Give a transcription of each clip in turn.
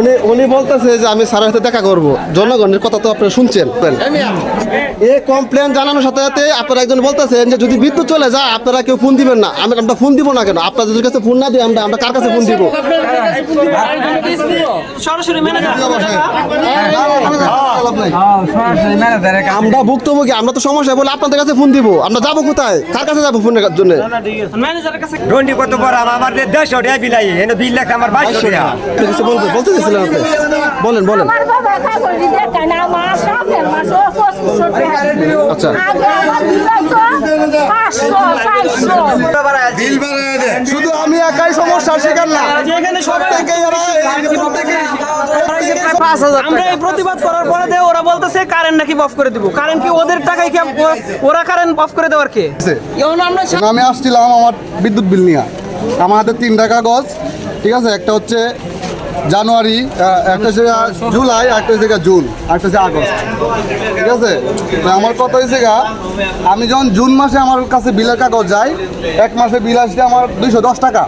উনি উনি বলতেছে যে আমি স্যারের সাথে দেখা করব। জনগণের কথা তো আপনারা শুনছেন। এই কমপ্লেন জানানোর সাথে সাথে আপনারা একজন বলতেছেন যে যদি বিদ্যুৎ চলে যায় আপনারা কেউ ফোন দিবেন না। আমি আমরা ফোন দিব না কেন? আপনাদের কাছে ফোন না দিয়ে আমরা আমরা কার কাছে ফোন দিব? আমরা ভুক্তভোগী আমরা তো সমস্যা বলে আপনাদের কাছে ফোন দিব। আমরা যাব কোথায়? কার কাছে যাব ফোনের জন্য? ম্যানেজারের কাছে রন্ডি কত বড় আমার কিছু বলতে বলতে চাইছিলেন আপনি বলেন বলেন। টাকা। আচ্ছা। শুধু আমি একাই সমস্যার শিকার না। প্রত্যেকেই আমরা এই প্রতিবাদ করার পরে দিয়ে ওরা বলতেছে কারেন্ট নাকি অফ করে দিব? কারেন্ট কি ওদের টাকায় কি ওরা কারেন্ট অফ করে দেওয়ার কে? আমি আসছিলাম আমার বিদ্যুৎ বিল নিয়ে। আমার হাতে তিনটা কাগজ ঠিক আছে? একটা হচ্ছে জানুয়ারি একটা হচ্ছে জুলাই একটা হচ্ছে জুন একটা হচ্ছে আগস্ট। ঠিক আছে? তো আমার কথা হয়েছে গা আমি যখন জুন মাসে আমার কাছে বিলের কাগজ যাই, এক মাসে বিল আসছে আমার দুইশো দশ টাকা।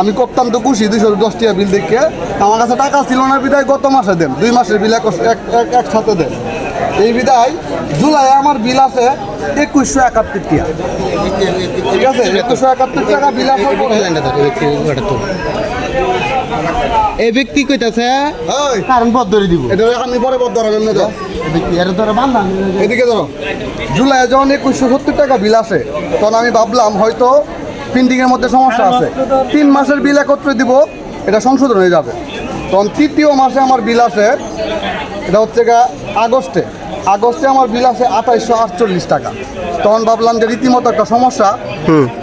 আমি অত্যন্ত খুশি, দুইশো দশ টাকা বিল দেখে। আমার কাছে টাকা ছিল না বিদায়, গত মাসে দেন, দুই মাসের বিল এক- এক- এক- একসাথে দেন। এই বিদায় জুলাই আমার বিল আছে একুশশো একাত্তর টাকা। ঠিক আছে? একুশশো একাত্তর টাকা বিল আছে এই ব্যক্তি কইতাছে কারণ ধরে দিব। এটা আমি পরে বদ ধরেন না। এর ধরে বান্ধা এদিকে ধরো। জুলাই যখন একুশশো সত্তর টাকা বিল আসে তখন আমি ভাবলাম হয়তো প্রিন্টিংয়ের মধ্যে সমস্যা আছে। তিন মাসের বিল একত্রে দিব এটা সংশোধন হয়ে যাবে। তখন তৃতীয় মাসে আমার বিল আসে এটা হচ্ছে গা আগস্টে। আগস্টে আমার বিল আসে আঠাইশশো আটচল্লিশ টাকা। তখন ভাবলাম যে রীতিমতো একটা সমস্যা।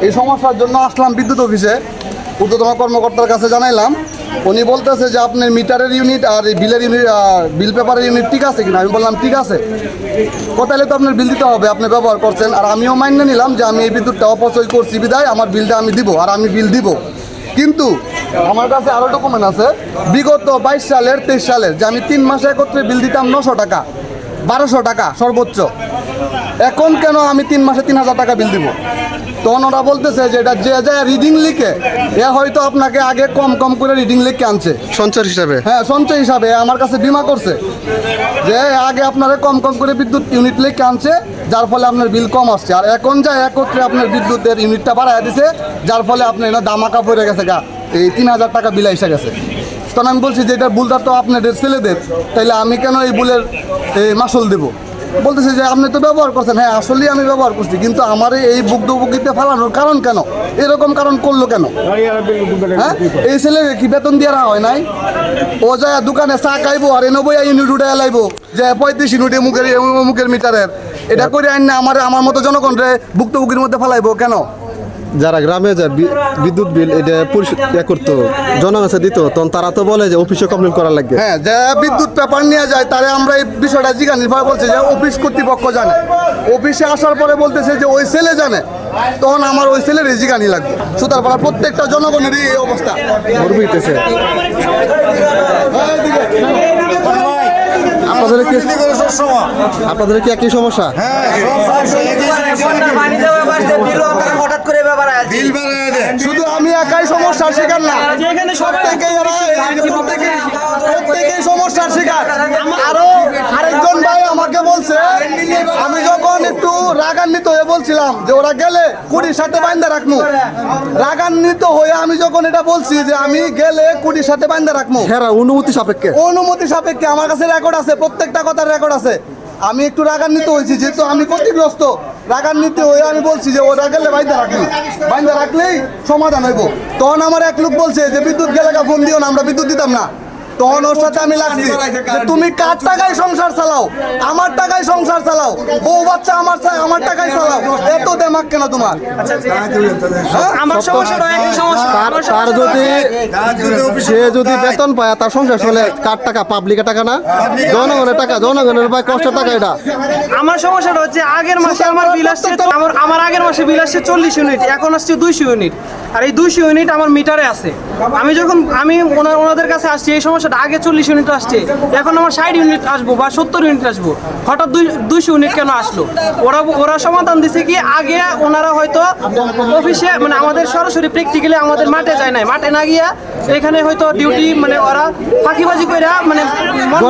এই সমস্যার জন্য আসলাম বিদ্যুৎ অফিসে। ঊর্ধ্বতন কর্মকর্তার কাছে জানাইলাম উনি বলতেছে যে আপনার মিটারের ইউনিট আর বিলের ইউনিট বিল পেপারের ইউনিট ঠিক আছে কিনা? আমি বললাম, ঠিক আছে। কোথায় তো আপনার বিল দিতে হবে, আপনি ব্যবহার করছেন। আর আমিও মান্য নিলাম যে আমি এই বিদ্যুৎটা অপচয় করছি বিদায় আমার বিলটা আমি দিব, আর আমি বিল দিব। কিন্তু আমার কাছে আরও ডকুমেন্ট আছে, বিগত বাইশ সালের তেইশ সালের, যে আমি তিন মাসে একত্রে বিল দিতাম নশো টাকা। বারোশো টাকা সর্বোচ্চ। এখন কেন আমি তিন মাসে তিন হাজার টাকা বিল দিব? তখন ওরা বলতেছে যে এটা যে যে রিডিং লিখে এ হয়তো আপনাকে আগে কম কম করে রিডিং লিখে আনছে। সঞ্চয় হিসাবে? হ্যাঁ সঞ্চয় হিসাবে আমার কাছে বিমা করছে। যে আগে আপনারা কম কম করে বিদ্যুৎ ইউনিট লিখে আনছে যার ফলে আপনার বিল কম আসছে। আর এখন যা একত্রে আপনার বিদ্যুতের ইউনিটটা বাড়ায় দিছে যার ফলে আপনার এটা দামাকা পড়ে গেছে গা। এই তিন হাজার টাকা বিল এসে গেছে। তখন আমি বলছি যে এটা বুলটা তো আপনাদের ছেলেদের। তাইলে আমি কেন এই বুলের মাসুল দেবো? বলতেছে যে আপনি তো ব্যবহার করছেন। হ্যাঁ আসলেই আমি ব্যবহার করছি, কিন্তু আমার এই বুকদবুকিতে ফেলানোর কারণ কেন? এরকম কারণ করল কেন? হ্যাঁ? এই ছেলে কি বেতন দিয়ে হয় নাই? ও যায় দোকানে চা খাইবো আর এনে বইয়া ইউনিট উঠে লাইবো, যে পঁয়ত্রিশ ইউনিট মুখের মুখের মিটারের। এটা করে আইন না, আমার আমার মতো জনগণরে ভুক্তভোগীর মধ্যে ফেলাইবো কেন? যারা গ্রামে যায় বিদ্যুৎ বিল এটা পরিশোধ ইয়ে করতো জনগণের দিত তখন তারা তো বলে যে অফিসে কমপ্লেন করার লাগবে। হ্যাঁ যে বিদ্যুৎ পেপার নিয়ে যায় তারে আমরা এই বিষয়টা জিজ্ঞাসা নির্ভর বলছে যে অফিস কর্তৃপক্ষ জানে। অফিসে আসার পরে বলতেছে যে ওই ছেলে জানে তখন আমার ওই ছেলের জিগানি লাগবে। সুতার পাড়া প্রত্যেকটা জনগণেরই এই অবস্থা। আপনাদের কি আপনাদের কি একই সমস্যা? করে ব্যাপার শুধু আমি একাই সমস্যার শিকার না। প্রত্যেকেই প্রত্যেকেই প্রত্যেকেই সমস্যার শিকার। আরও আরেকজন ভাই আমাকে বলছে আমি যখন একটু রাগান্বিত হয়ে বলছিলাম যে ওরা গেলে কুড়ির সাথে বাইন্দা রাখব রাগান্বিত হয়ে আমি যখন এটা বলছি যে আমি গেলে কুড়ির সাথে বাইন্দা রাখব হ্যাঁ অনুমতি সাপেক্ষে। অনুমতি সাপেক্ষে আমার কাছে রেকর্ড আছে প্রত্যেকটা কথার রেকর্ড আছে। আমি একটু রাগান্বিত হয়েছি যেহেতু আমি ক্ষতিগ্রস্ত। রাগান্বিত হয়ে আমি বলছি যে ও গেলে বাইন্দা রাখলি। বাইন্দা রাখলেই সমাধান হইব। তখন আমার এক লোক বলছে যে, বিদ্যুৎ গেলে ফোন দিও না, আমরা বিদ্যুৎ দিতাম না। তখন ওর সাথে আমি লাগছি তুমি কার টাকায় সংসার চালাও? আমার টাকায় সংসার চালাও। বউ বাচ্চা আমার আমার টাকায় চালাও। এত দেমাক কেন তোমার? আমার সমস্যাটা সমস্যা তার যদি সে যদি বেতন পায় তার সংসার চলে কার টাকা? পাবলিকের টাকা না? জনগণের টাকা জনগণের পায় কষ্টের টাকা এটা। আমার সমস্যাটা হচ্ছে আগের মাসে আমার বিল আসছে আমার আমার আগের মাসে বিল আসছে চল্লিশ ইউনিট এখন আসছে দুইশো ইউনিট আর এই দুইশো ইউনিট আমার মিটারে আছে। আমি যখন আমি ওনা- ওনাদের কাছে আসছি এই সমস্যাটা আগে চল্লিশ ইউনিট আসছে। এখন আমার ষাট ইউনিট আসব বা সত্তর ইউনিট আসব। হঠাৎ দুই দুইশো ইউনিট কেন আসলো? ওরা ওরা সমাধান দিছে কি আগে ওনারা হয়তো অফিসে মানে আমাদের সরাসরি প্র্যাকটিক্যালি আমাদের মাঠে যায় নাই। মাঠে না গিয়া এখানে হয়তো ডিউটি মানে ওরা ফাঁকিবাজি করে মানে মন-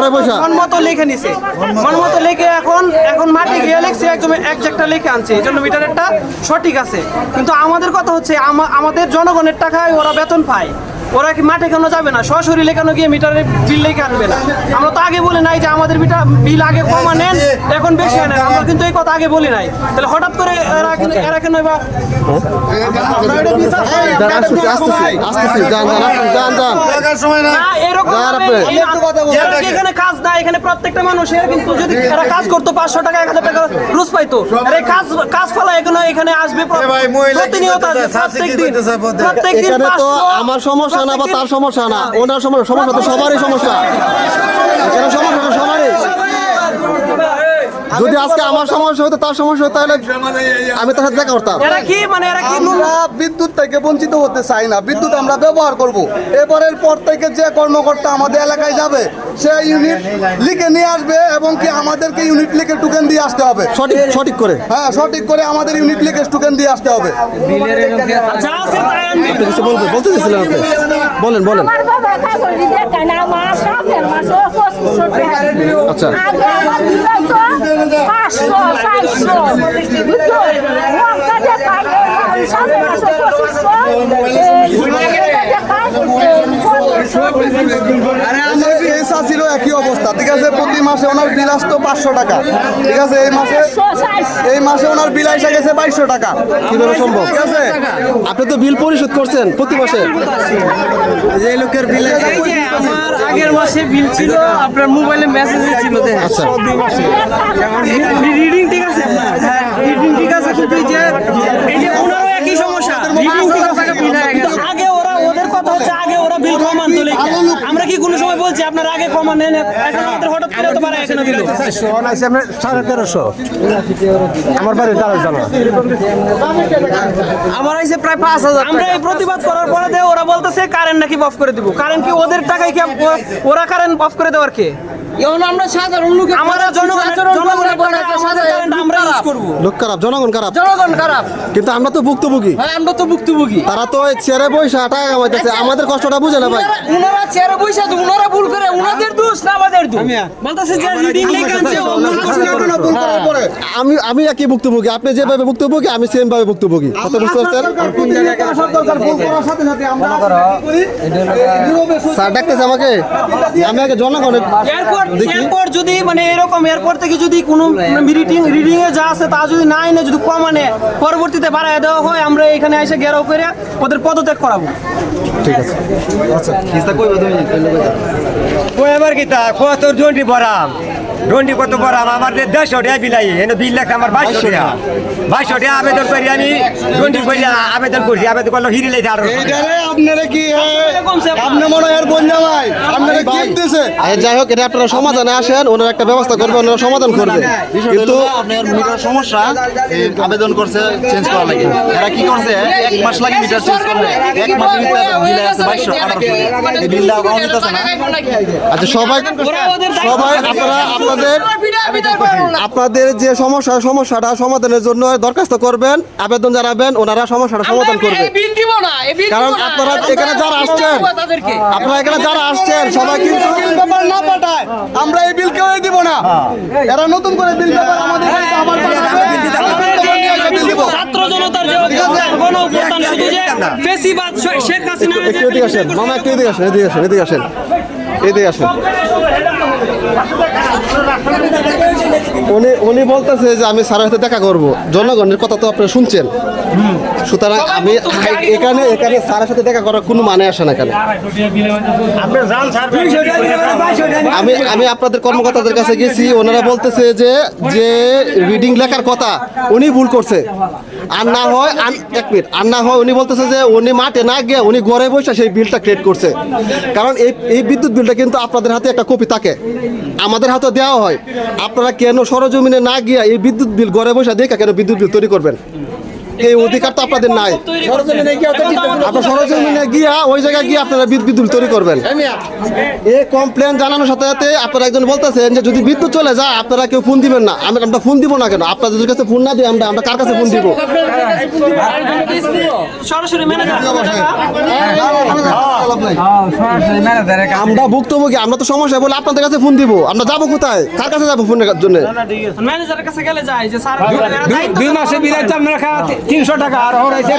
মতো লিখে নিছে। মন মতো লিখে এখন এখন মাঠে গিয়ে একদম এক একটা লিখে আনছে এই জন্য মিটারেরটা সঠিক আছে। কিন্তু আমাদের কথা হচ্ছে আমাদের জনগণের টাকায় ওরা বেতন পায়। ওরা কি মাঠে কেন যাবে না? সশরীরে কেন গিয়ে মিটারের বিল লেখে আনবে না? আমরা তো আগে বলি নাই যে আমাদের মিটার বিল আগে কমা নেন এখন বেশি আনেন। আমরা কিন্তু এই কথা আগে বলি নাই। তাহলে হঠাৎ করে এরা কেন- এরা কেন এবার যান, আসতেছি আসতেছি আসতেছি যান যান আসতেছি, যান যান। না, এরকম যার ভাবে- আপনি। এই না- এরা কি এখানে কাজ না এখানে প্রত্যেকটা মানুষের কিন্তু যদি এরা কাজ করতো পাঁচশো টাকা এক হাজার টাকা রোজ পাইতো। আর এই কাজ কাজ ফলা এখানে এখানে আসবে প্রতিনিয়ত প্রত্যেক দিন প্রত্যেক দিন এখানে তো 500 আমার সমস্যা না বা তার সমস্যা না। ওনার সমস্যা সমস্যা তো সবারই সমস্যা। সমস্যা সবারই? যদি আজকে আমার সমস্যা হতো তার সমস্যা হতো তাহলে আমি তার সাথে দেখা করতাম। এরা কি? মানে এরা কি আমরা বিদ্যুৎ থেকে বঞ্চিত হতে চাই না। বিদ্যুৎ আমরা ব্যবহার করব। এবারের পর থেকে যে কর্মকর্তা আমাদের এলাকায় যাবে সে ইউনিট লিখে নিয়ে আসবে এবং কি আমাদেরকে ইউনিট লিখে টোকেন দিয়ে আসতে হবে। সঠিক সঠিক করে। হ্যাঁ সঠিক করে আমাদের ইউনিট লিখে টোকেন দিয়ে আসতে হবে। কিছু বলতে বলতে আপনি বলেন বলেন। আচ্ছা। পাঁচশো চারশো পঁচিশশো এই ছিল একই অবস্থা ঠিক আছে? প্রতি মাসে ওনার বিল আসতো পাঁচশো টাকা ঠিক আছে? এই মাসে এই মাসে ওনার বিল এসে গেছে বাইশশো টাকা। কীভাবে সম্ভব? ঠিক আছে? আপনি তো বিল পরিশোধ করছেন প্রতি মাসে। এই যে আমার আগের মাসে বিল ছিল আপনার মোবাইলে মেসেজ ছিল আচ্ছা। রিডিং ঠিক আছে? হ্যাঁ রিডিং ঠিক আছে কিন্তু যে এই যে ওনারও একই সমস্যা। কমান তো লেখে। আমরা কি কোনো সময় বলছি আপনারা আগে কমান নেন এখন আমাদের হঠাৎ করে তো পারে এখানে দিল? সাড়ে তেরোশো আমার বাড়ি দাঁড়াই জানা আমার প্রায় পাঁচ হাজার আমরা এই প্রতিবাদ করার পরে দিয়ে ওরা বলতেছে কারেন্ট নাকি অফ করে দিব। কারেন্ট কি ওদের টাকায় কি ওরা কারেন্ট অফ করে দেওয়ার কে? এখন আমরা সাধারণ লোক আমরা জনগণের করব। লোক খারাপ জনগণ খারাপ। জনগণ খারাপ। কিন্তু আমরা তো ভুক্তভোগী। হ্যাঁ আমরা তো ভুক্তভোগী। তারা তো ওই চেয়ারে বৈশা টাকা কামাইতেছে। আমাদের কষ্টটা বুঝে না ভাই। চেয়ারে উনারা ভুল করে উনাদের দোষ না আমাদের দোষ? বলতেছে যে রিডিং লেখা আছে ও ভুল করছে। আমি আমি একই ভুক্তভোগী। আপনি যেভাবে ভুক্তভোগী আমি সেম ভাবে ভুক্তভোগী কথা বুঝতে পারছেন? স্যার ডাকতেছে আমাকে? আমি আগে জনগণের এরপর দেখি। যদি মানে এরকম এরপর থেকে যদি কোনো রিডিং রিডিং এ যা আছে তা যদি না এনে যদি কমানে পরবর্তীতে বাড়ায় দেওয়া হয় আমরা এখানে এসে ঘেরাও করে ওদের পদত্যাগ করাবো। কই এবার কি তা? কত জন্ডি বরাম। জন্ডি কত বরাম আমার দেড়শো টাকা বিলাই এনে বিল লেখা আমার বাইশশো টাকা। বাইশশো টাকা আবেদন করি আমি জন্ডি করি আবেদন করছি। আবেদন করল হিরি লেখা আরও আপনারা কি আপনি মনে হয় বোন জামাই আপনারা কি যাই হোক এটা আপনারা সমাধানে আসেন ওনারা একটা ব্যবস্থা করবে ওনারা সমাধান করবে। কিন্তু আপনার মিটার সমস্যা আবেদন করছে চেঞ্জ করা লাগে। এরা কি করছে? এক মাস লাগে মিটার চেঞ্জ করবে। এক ভিতরে বিল আছে বাইশশো আঠারোশো। যেতেছে না। আচ্ছা সবাই সবাই আপনারা আপনাদের আপনাদের যে সমস্যা সমস্যাটা সমাধানের জন্য দরখাস্ত করবেন আবেদন জানাবেন ওনারা সমস্যাটা সমাধান করবে। বিল দিব না এই বিল কারণ আপনারা এখানে যারা আসছেন আপনারা এখানে যারা আসছেন সবাই কিন্তু না পাঠায় আমরা এই বিল কেউ দিব না। এরা নতুন করে বিল পেপার আমাদের আবার পাঠাবে আমরা বিল পেপার নিয়ে এসে বিল দিব। ছাত্র জনতার যে গণ অভ্যুত্থান শুধু যে ফেসিবাদ শেখ হাসিনা এদিকে আসেন মামা একটু এদিকে আসেন এদিকে আসেন এদিকে আসেন। এদিকে আসেন। ¡Gracias! উনি উনি বলতেছে যে আমি স্যারের সাথে দেখা করব। জনগণের কথা তো আপনারা শুনছেন। সুতরাং আমি এখানে এখানে স্যারের সাথে দেখা করার কোনো মানে আসে না এখানে। আপনি আমি আমি আপনাদের কর্মকর্তাদের কাছে গেছি ওনারা বলতেছে যে যে রিডিং লেখার কথা উনি ভুল করছে। আর না হয় এক মিনিট আর না হয় উনি বলতেছে যে উনি মাঠে না গিয়ে উনি ঘরে বসে সেই বিলটা ক্রিয়েট করছে। কারণ এই এই বিদ্যুৎ বিলটা কিন্তু আপনাদের হাতে একটা কপি থাকে। আমাদের হাতে দেওয়া হয়। আপনারা কেন সরজমিনে না গিয়া এই বিদ্যুৎ বিল ঘরে বসে দেখা কেন বিদ্যুৎ বিল তৈরি করবেন? এই অধিকার তো আপনাদের নাই। আপনার সরজমিনে গিয়া ওই জায়গায় গিয়ে আপনারা বিদ্যুৎ বিদ্যুৎ তৈরি করবেন। এই কমপ্লেন জানানোর সাথে সাথে আপনারা একজন বলতেছেন যে যদি বিদ্যুৎ চলে যায় আপনারা কেউ ফোন দিবেন না। আমি আমরা ফোন দিব না কেন? আপনাদের কাছে ফোন না দিয়ে আমরা আমরা কার কাছে ফোন দিব? আমরা ভুক্তভোগী আমরা তো সমস্যা বলে আপনাদের কাছে ফোন দিব। আমরা যাব কোথায়? কার কাছে যাব ফোনের জন্য? ম্যানেজারের কাছে গেলে যায় যে স্যার দুই মাসে তিনশো টাকা আর হরাইছে